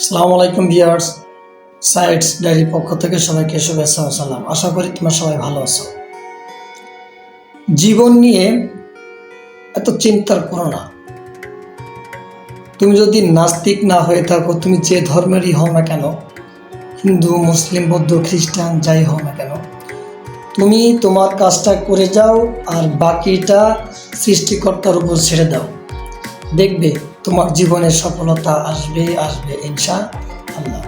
আসসালামু আলাইকুম viewers, sites ডায়েরির পক্ষ থেকে সবাইকে শুভেচ্ছা ও সালাম। আশা করি তোমরা সবাই ভালো আছো। জীবন নিয়ে এত চিন্তার করো না। তুমি যদি নাস্তিক না হয়ে থাকো, তুমি যে ধর্মেরই হও না কেন, হিন্দু, মুসলিম, বৌদ্ধ, খ্রিস্টান, যাই হও না কেন, তুমি তোমার কাজটা করে যাও আর বাকিটা সৃষ্টিকর্তার উপর ছেড়ে দাও। দেখবে তোমার জীবনে সফলতা আসবে আসবে ইনশা আল্লাহ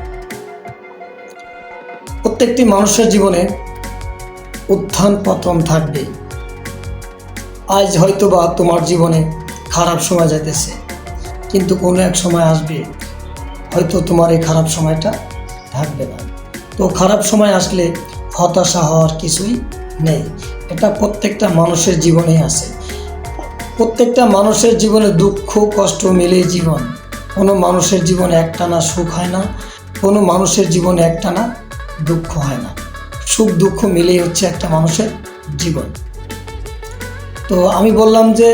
প্রত্যেকটি মানুষের জীবনে উত্থান পতন থাকবে। আজ হয়তোবা তোমার জীবনে খারাপ সময় যাইতেছে, কিন্তু কোনো এক সময় আসবে, হয়তো তোমার এই খারাপ সময়টা থাকবে না। তো খারাপ সময় আসলে হতাশা হওয়ার কিছুই নেই। এটা প্রত্যেকটা মানুষের জীবনেই আছে। প্রত্যেকটা মানুষের জীবনে দুঃখ, কষ্ট মিলেই জীবন। কোনো মানুষের জীবনে একটানা সুখ হয় না, কোনো মানুষের জীবনে একটানা দুঃখ হয় না। সুখ, দুঃখ মিলেই হচ্ছে একটা মানুষের জীবন। তো আমি বললাম যে,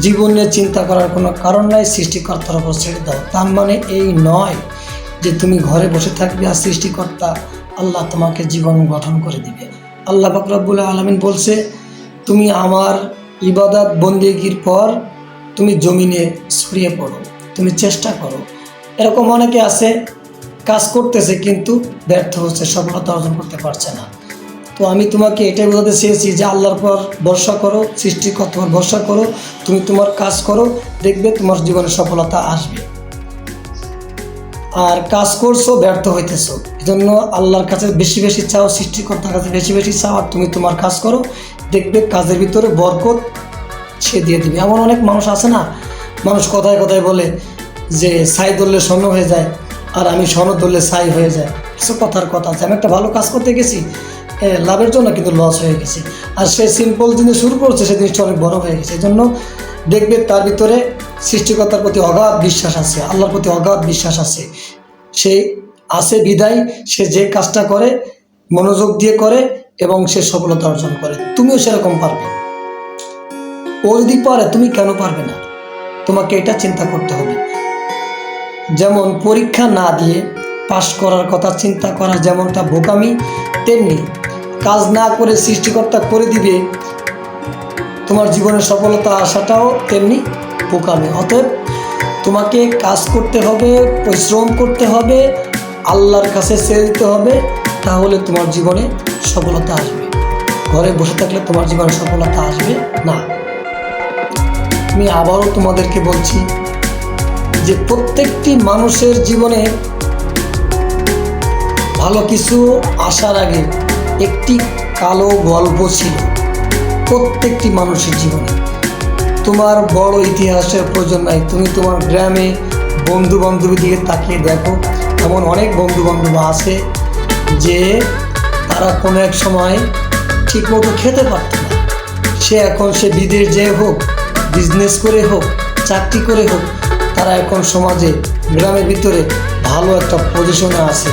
জীবন নিয়ে চিন্তা করার কোনো কারণ নাই, সৃষ্টিকর্তার উপর ছেড়ে দাও। তার মানে এই নয় যে তুমি ঘরে বসে থাকবে আর সৃষ্টিকর্তা আল্লাহ তোমাকে জীবন গঠন করে দিবে। আল্লাহ বাকরাবুল আলমিন বলছে, তুমি আমার ইবাদত বন্দেগির পর তুমি জমিনে ছড়িয়ে পড়ো, তুমি চেষ্টা করো। এরকম অনেকে আছে, কাজ করতেছে কিন্তু ব্যর্থ হচ্ছে, সফলতা অর্জন করতে পারছে না। তো আমি তোমাকে এটাই বোঝাতে চেয়েছি যে আল্লাহর পর ভরসা করো সৃষ্টিকর তোমার ভরসা করো, তুমি তোমার কাজ করো, দেখবে তোমার জীবনে সফলতা আসবে। আর কাজ করছ, ব্যর্থ হইতেছো। এজন্য আল্লাহর কাছে বেশি বেশি চাও, সৃষ্টিকর্তার কাছে বেশি বেশি চাও, আর তুমি তোমার কাজ করো দেখবে কাজের ভিতরে বরকত সে দিয়ে দিবে। এমন অনেক মানুষ আছে না, মানুষ কথায় কথায় বলে যে, সাই ধরলে স্বর্ণ হয়ে যায় আর আমি স্বর্ণ ধরলে সাই হয়ে যায়। কিছু কথার কথা আছে। আমি একটা ভালো কাজ করতে গেছি লাভের জন্য কিন্তু লস হয়ে গেছে। আর সে সিম্পল জিনিস শুরু করছে, সে জিনিসটা অনেক বড় হয়ে গেছে। এই জন্য দেখবে তার ভিতরে সৃষ্টিকর্তার প্রতি অগাধ বিশ্বাস আছে, আল্লাহর প্রতি অগাধ বিশ্বাস আছে। সে আছে বিদায়, সে যে কাজটা করে, মনোযোগ দিয়ে করে এবং সে সফলতা অর্জন করে। তুমিও সেরকম পারবে। ও যদি পারে, তুমি কেন পারবে না? তোমাকে এটা চিন্তা করতে হবে। যেমন পরীক্ষা না দিয়ে পাশ করার কথা চিন্তা করা যেমনটা বোকামি, তেমনি কাজ না করে সৃষ্টিকর্তা করে দিবে, তোমার জীবনে সফলতা আসাটাও তেমনি বোকামি। অতএব তোমাকে কাজ করতে হবে, পরিশ্রম করতে হবে, আল্লাহর কাছে ছেড়ে দিতে হবে, তাহলে তোমার জীবনে সফলতা আসবে। ঘরে বসে থাকলে তোমার জীবনে সফলতা আসবে? না। আমি আবারও তোমাদেরকে বলছি যে প্রত্যেকটি মানুষের জীবনে ভালো কিছু আসার আগে একটি কালো গল্প ছিল প্রত্যেকটি মানুষের জীবনে। তোমার বড় ইতিহাসের প্রয়োজন নাই। তুমি তোমার গ্রামে বন্ধু বান্ধবীর দিকে তাকিয়ে দেখো। এমন অনেক বন্ধু বান্ধব আছে যে তারা কোনো এক সময় ঠিকমতো খেতে পারত না। সে এখন সে বিদেশ যেয়ে হোক বিজনেস করে হোক, চাকরি করে হোক, তারা এখন সমাজে, গ্রামের ভিতরে ভালো একটা পজিশনে আছে।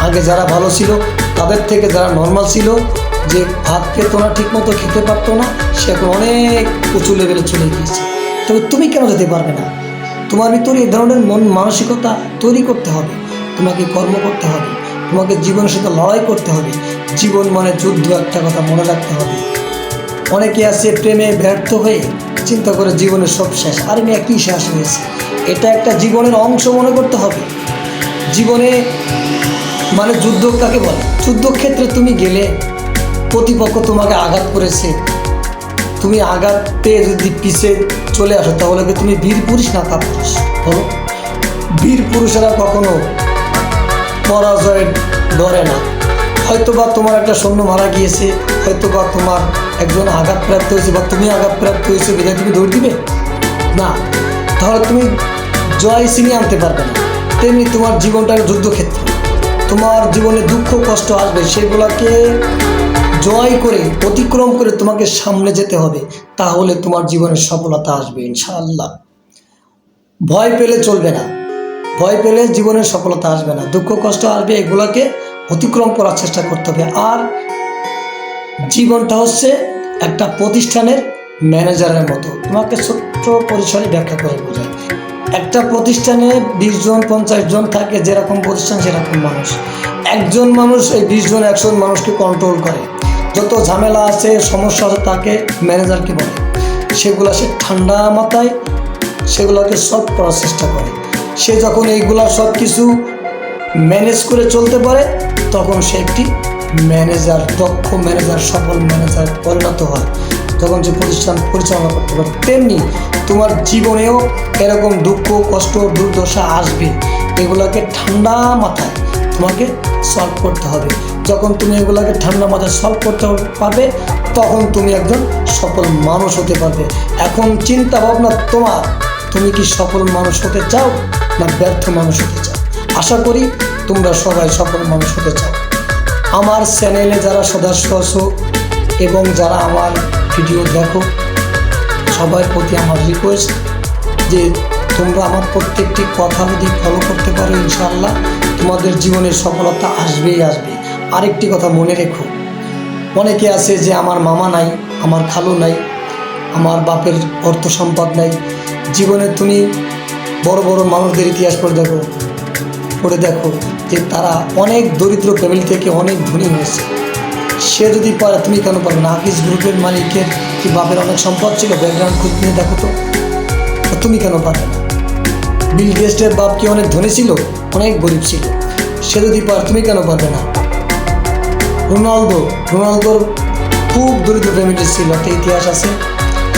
আগে যারা ভালো ছিল, তাদের থেকে যারা নর্মাল ছিল, যে ভাত খেতো না, ঠিকমতো খেতে পারতো না, সে এখন অনেক উঁচু লেভেলে চলে গিয়েছে। তবে তুমি কেন যেতে পারবে না? তোমার ভিতরে এই ধরনের মন মানসিকতা তৈরি করতে হবে। তোমাকে কর্ম করতে হবে। তোমাকে জীবনের সাথে লড়াই করতে হবে। জীবন মানে যুদ্ধ একটা কথা মনে রাখতে হবে। অনেকে আছে প্রেমে ব্যর্থ হয়ে চিন্তা করে জীবনের সব শেষ। আর মেয়ে, কী শেষ হয়েছে? এটা একটা জীবনের অংশ মনে করতে হবে। জীবনে মানে যুদ্ধ কাকে বলে? যুদ্ধক্ষেত্রে তুমি গেলে প্রতিপক্ষ তোমাকে আঘাত করেছে। তুমি আঘাত পেয়ে যদি পিছে চলে আসো, তাহলে তুমি বীর পুরুষ না তা পুরুষ? বলো। বীর পুরুষেরা কখনো পরাজয় ডরে না। হয়তোবা তোমার একটা সৈন্য মারা গিয়েছে, হয়তোবা তোমার একজন আঘাতপ্রাপ্ত হয়েছে বা তুমি আঘাতপ্রাপ্ত হয়েছে বিধায় তুমি দৌড় দিবে? না। তাহলে তুমি জয় ছিনিয়ে আনতে পারবে না। তেমনি তোমার জীবনটা যুদ্ধক্ষেত্র। তোমার জীবনে দুঃখ, কষ্ট আসবে, সেগুলোকে জয় করে, অতিক্রম করে তোমাকে সামনে যেতে হবে। তাহলে তোমার জীবনে সফলতা আসবে, ইনশাআল্লাহ। ভয় পেলে চলবে না। ভয় পেলে জীবনের সফলতা আসবে না, দুঃখ, কষ্ট আসবে, এগুলোকে অতিক্রম করার চেষ্টা করতে হবে। আর জীবনটা হচ্ছে একটা প্রতিষ্ঠানের ম্যানেজারের মতো। তোমাকে ছোট্ট পরিসরে ব্যাখ্যা করে বোঝায় একটা প্রতিষ্ঠানে বিশ জন, পঞ্চাশ জন থাকে, যেরকম প্রতিষ্ঠান, সেরকম মানুষ। একজন মানুষ এই বিশ জন, একশো মানুষকে কন্ট্রোল করে। যত ঝামেলা আছে, সমস্যা আছে, তাকে ম্যানেজারকে বলে। সেগুলো সে ঠান্ডা মাথায়, সেগুলোকে সলভ করার চেষ্টা করে। সে যখন এইগুলা সব কিছু ম্যানেজ করে চলতে পারে, তখন সে একটি ম্যানেজার দক্ষ ম্যানেজার সফল ম্যানেজার পরিণত হয়। তখন সে প্রতিষ্ঠান পরিচালনা করতে পারে। তেমনি তোমার জীবনেও এরকম দুঃখ, কষ্ট, দুর্দশা আসবে। এগুলোকে ঠান্ডা মাথায় তোমাকে সলভ করতে হবে। যখন তুমি এগুলোকে ঠান্ডা মাথায় সলভ করতে পারবে, তখন তুমি একজন সফল মানুষ হতে পারবে। এখন চিন্তা ভাবনা তোমার। তুমি কি সফল মানুষ হতে চাও? না ব্যর্থ মানুষ হতে চাও। আশা করি তোমরা সবাই সফল মানুষ হতে চাও। আমার চ্যানেলে যারা সদস্য আছো এবং যারা আমার ভিডিও দেখো, সবার প্রতি আমার রিকোয়েস্ট যে তোমরা আমার প্রত্যেকটি কথা যদি ফলো করতে পারো ইনশাআল্লাহ, তোমাদের জীবনের সফলতা আসবেই আসবে। আরেকটি কথা মনে রেখো, অনেকে আছে যে আমার মামা নাই, আমার খালু নাই, আমার বাপের অর্থ সম্পদ নাই। জীবনে তুমি বড় বড় মানুষদের ইতিহাস পড়ে দেখো পড়ে দেখো যে তারা অনেক দরিদ্র ফ্যামিলি থেকে অনেক ধনী হয়েছে। সে যদি পারে, তুমি কেন পারবে না? আকিস গ্রুপের মালিকের কি বাপের অনেক সম্পদ ছিল? ব্যাকগ্রাউন্ড খুঁজ নিয়ে দেখো তো। তুমি কেন পারবে না? বিল গেস্টের বাপ কি অনেক ধনী ছিল? অনেক গরিব ছিল। সে যদি পারে, তুমি কেন পারবে না? রোনালদো, রোনালদোর খুব দরিদ্র ফ্যামিলি ছিল। একটা ইতিহাস আছে,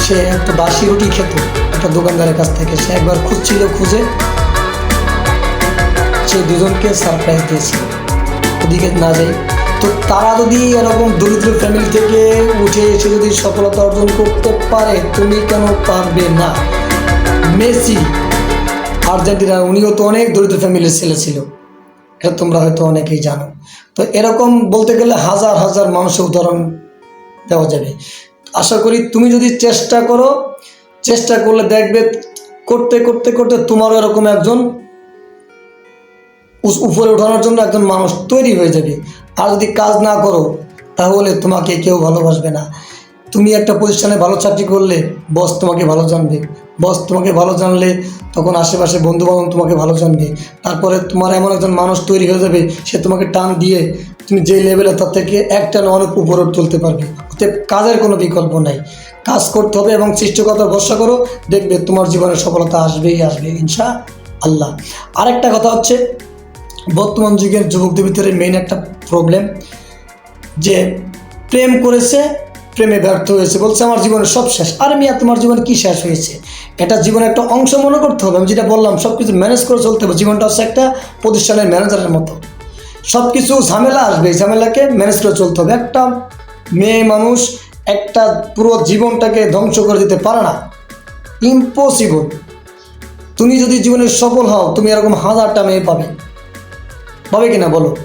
সে একটা বাসি রুটি খেত। একটা দোকানদারের কাছ থেকে সে একবার খুঁজছিল, খুঁজে সে দুজনকে সারপ্রাইজ দিয়েছিল। ওদিকে না যাই তো তারা যদি এরকম দরিদ্র ফ্যামিলি থেকে উঠে এসে যদি সফলতা অর্জন করতে পারে, তুমি কেন পারবে না? মেসি, আর্জেন্টিনা, উনিও তো অনেক দরিদ্র ফ্যামিলির ছেলে ছিল। এটা তোমরা হয়তো অনেকেই জানো। তো এরকম বলতে গেলে হাজার হাজার মানুষের উদাহরণ দেওয়া যাবে। আশা করি তুমি যদি চেষ্টা করো চেষ্টা করলে দেখবে করতে করতে করতে তোমারও এরকম একজন উপরে ওঠানোর জন্য একজন মানুষ তৈরি হয়ে যাবে। আর যদি কাজ না করো, তাহলে তোমাকে কেউ ভালোবাসবে না। তুমি একটা প্রতিষ্ঠানে ভালো চাকরি করলে বস তোমাকে ভালো জানবে। বস, তোমাকে ভালো জানলে তখন আশেপাশে বন্ধু বান্ধব তোমাকে ভালো জানবে। তারপরে তোমার এমন একজন মানুষ তৈরি হয়ে যাবে, সে তোমাকে টান দিয়ে তুমি যে লেভেলে তার থেকে একটা অনেক উপরে তুলতে পারবে। অতএব কাজের কোনো বিকল্প নাই। কাজ করতে হবে এবং সৃষ্টিকতার ভরসা করো, দেখবে তোমার জীবনে সফলতা আসবেই আসবে ইনশা আল্লাহ আরেকটা কথা হচ্ছে, বর্তমান যুগের যুবকদের ভিতরে মেইন একটা প্রবলেম যে প্রেম করেছে, প্রেমে ব্যর্থ হয়েছে বলছে, আমার জীবনে সব শেষ। আর মিয়া, তোমার জীবনে কি শেষ হয়েছে? এটা জীবনের একটা অংশ মনে করতে হবে। আমি যেটা বললাম সব কিছু ম্যানেজ করে চলতে হবে। জীবনটা হচ্ছে একটা প্রতিষ্ঠানের ম্যানেজারের মতো। সব কিছু ঝামেলা আসবে, এই ঝামেলাকে ম্যানেজ করে চলতে হবে। একটা মেয়ে মানুষ একটা পুরো জীবনটাকে ধ্বংস করে দিতে পারে না। ইম্পসিবল তুমি যদি জীবনে সফল হও, তুমি এরকম হাজারটা মেয়ে পাবে। পাবে কিনা বলো?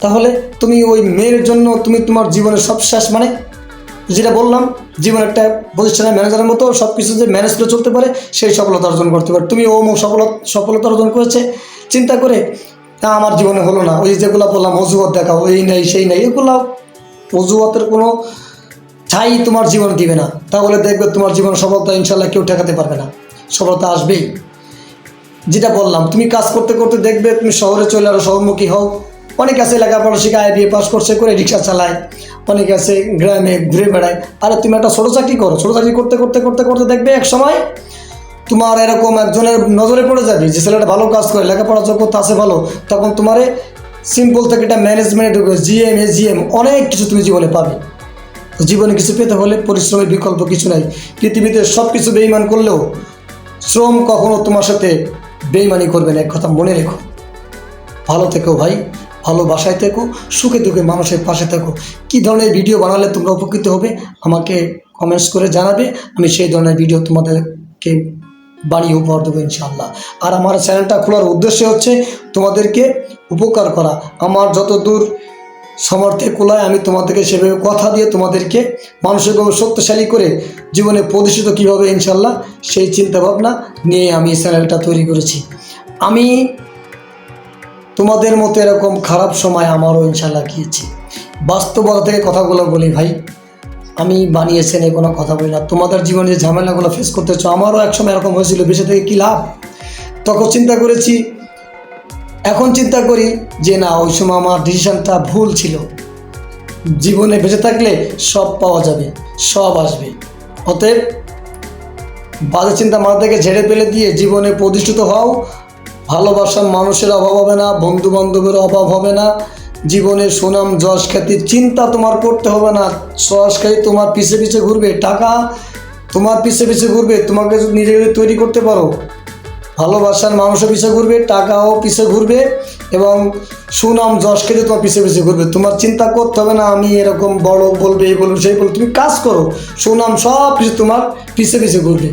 তাহলে তুমি ওই মেয়ের জন্য তুমি তোমার জীবনের সব শেষ মানে যেটা বললাম জীবন একটা প্রতিষ্ঠানের ম্যানেজারের মতো সব কিছু যে ম্যানেজ করে চলতে পারে, সেই সফলতা অর্জন করতে পারে। তুমি ও সফলতা সফলতা অর্জন করেছে। চিন্তা করে, না, আমার জীবনে হলো না। ওই যেগুলো বললাম, অজুহাত দেখাও, এই নেই, সেই নেই, এগুলো অজুহাতের কোনো ছাই তোমার জীবন দিবে না। তাহলে দেখবে তোমার জীবন সফলতা ইনশাল্লাহ কেউ ঠেকাতে পারবে না। সফলতা আসবেই। যেটা বললাম, তুমি কাজ করতে করতে দেখবে তুমি শহরে চলে আরও শহরমুখী হও। অনেক আছে লেখাপড়া শিখে আই বিএ পাস করছে, করে রিক্সা চালায়, অনেক আছে গ্রামে ঘুরে বেড়ায়। আরে তুমি একটা ছোটো চাকরি করো, ছোটো চাকরি করতে করতে করতে করতে দেখবে এক সময় তোমার এরকম একজনের নজরে পড়ে যাবে যে ছেলেটা ভালো কাজ করে লেখাপড়া যোগ্যতা আছে ভালো। তখন তোমারে সিম্পল থেকে একটা ম্যানেজমেন্ট জিএম এ জিএম অনেক কিছু তুমি জীবনে পাবে। জীবনে কিছু পেতে হলে পরিশ্রমের বিকল্প কিছু নাই। পৃথিবীতে সব কিছু বেইমান করলেও শ্রম কখনো তোমার সাথে বেইমানি করবে না। এক কথা মনে রেখো। ভালো থেকো ভাই। ভালো বাসায় থেকো, সুখে দুঃখে মানুষের পাশে থেকো। কী ধরনের ভিডিও বানালে তোমরা উপকৃত হবে? আমাকে কমেন্টস করে জানাবে। আমি সেই ধরনের ভিডিও তোমাদেরকে বানিয়ে উপহার দেবো ইনশাল্লাহ আর আমার চ্যানেলটা খোলার উদ্দেশ্য হচ্ছে তোমাদেরকে উপকার করা। আমার যত দূর সমর্থে কোলায় আমি তোমাদেরকে সেভাবে কথা দিয়ে তোমাদেরকে মানসিকভাবে শক্তিশালী করে জীবনে প্রতিষ্ঠিত কীভাবে ইনশাল্লাহ সেই চিন্তাভাবনা নিয়ে আমি এই চ্যানেলটা তৈরি করেছি। আমি তোমাদের মতো এরকম খারাপ সময় আমারও ইনশাল্লাহ গিয়েছি বাস্তবতা থেকে কথাগুলো বলি ভাই। আমি বানিয়েছেন এই কোনো কথা বলি না। তোমাদের জীবনে যে ঝামেলাগুলো ফেস করতেছো আমারও একসময় এরকম হয়েছিল বেঁচে থেকে কী লাভ? তখন চিন্তা করেছি, এখন চিন্তা করি যে না, ওই সময় আমার ডিসিশনটা ভুল ছিল। জীবনে বেঁচে থাকলে সব পাওয়া যাবে, সব আসবে। অতএব বাজে চিন্তা মাথা থেকে ঝেড়ে ফেলে দিয়ে জীবনে প্রতিষ্ঠিত হও ভালোবাসার মানুষের অভাব হবে না বন্ধু বান্ধবের অভাব হবে না, জীবনে সুনাম, যশ খ্যাতির চিন্তা তোমার করতে হবে না। যশ খ্যাতি তোমার পিছে পিছে ঘুরবে, টাকা তোমার পিছে পিছে ঘুরবে, তোমাকে নিজে তৈরি করতে পারো। ভালোবাসার মানুষও পিছে ঘুরবে, টাকাও পিছে ঘুরবে এবং সুনাম, যশ খেতে তোমার পিছে পিছে ঘুরবে। তোমার চিন্তা করতে হবে না, আমি এরকম বড় বলবে, এই বলব, সেই বলব, তুমি কাজ করো। সুনাম সব কিছু তোমার পিছে পিছে ঘুরবে।